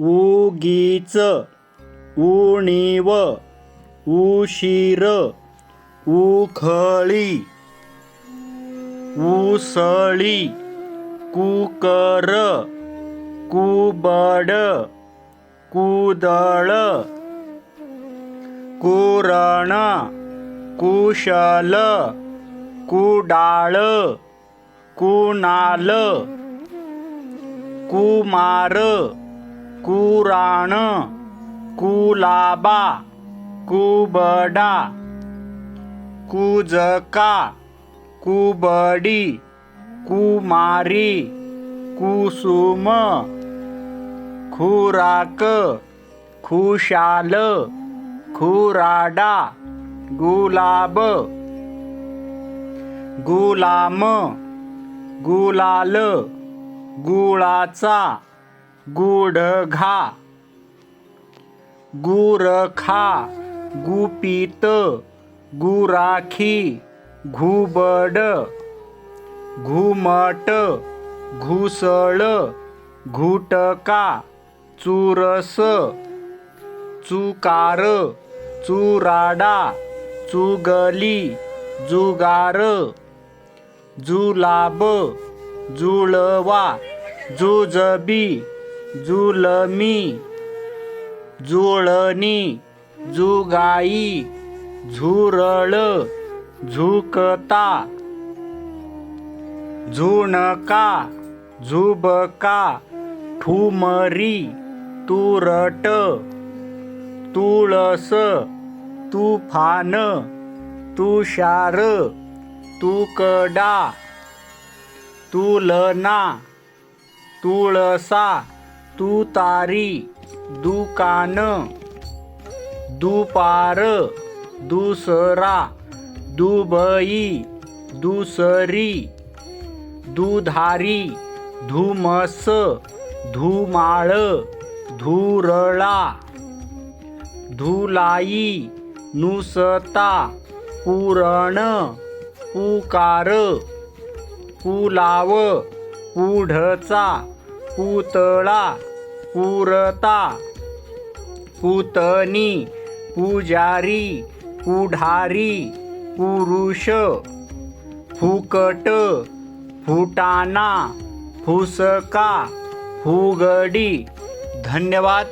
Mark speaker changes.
Speaker 1: उगीच उणीव उशीर उखळी उसळी कुकर कुबड कुदळ कुरण कुशल कुडाळ कुणाल कुमार कुराण कुलाबा कुबडा कुजका कुबडी कुमारी कुसुम खुराक खुशाल खुराडा गुलाब गुलाम गुलाल गुळाचा गुडघा. गुरखा गुपित गुराखी घुबड घुमट घुसळ घुटका चुरस चुकार चुराडा चुगली जुगार जुलाब जुळवा जुजबी जुलमी जुळणी जुगाई झुरळ झुकता झुणका झुबका ठुमरी तुरट तुळस तुफान तुषार तुकडा तुलना तुळसा तुतारी दुकान दुपार दुसरा दुबई दुसरी दुधारी धुमस धुमाळ धुरळा धुलाई नुसता पुरण पुकार पुलाव पुढचा पुतळा पुरता पुतनी पुजारी पुढारी पुरुष फुकट फुटाणा फुसका फुगडी. धन्यवाद.